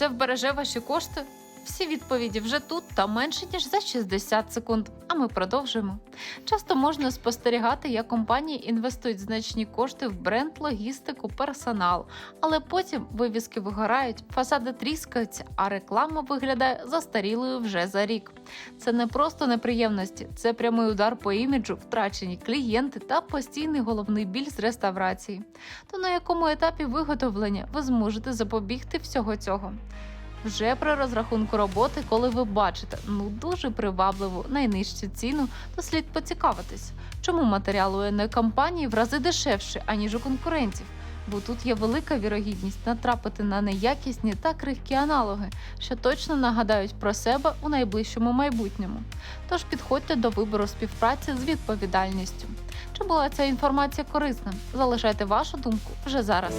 це вбереже ваші кошти? Всі відповіді вже тут та менше ніж за 60 секунд. А ми продовжуємо. Часто можна спостерігати, як компанії інвестують значні кошти в бренд, логістику, персонал, але потім вивіски вигорають, фасади тріскаються, а реклама виглядає застарілою вже за рік. Це не просто неприємності, це прямий удар по іміджу, втрачені клієнти та постійний головний біль з реставрації. То на якому етапі виготовлення ви зможете запобігти всього цього? Вже при розрахунку роботи, коли ви бачите ну дуже привабливу найнижчу ціну, то слід поцікавитись, чому матеріал у компанії в рази дешевше, аніж у конкурентів. Бо тут є велика вірогідність натрапити на неякісні та крихкі аналоги, що точно нагадають про себе у найближчому майбутньому. Тож підходьте до вибору співпраці з відповідальністю. Чи була ця інформація корисна? Залишайте вашу думку вже зараз.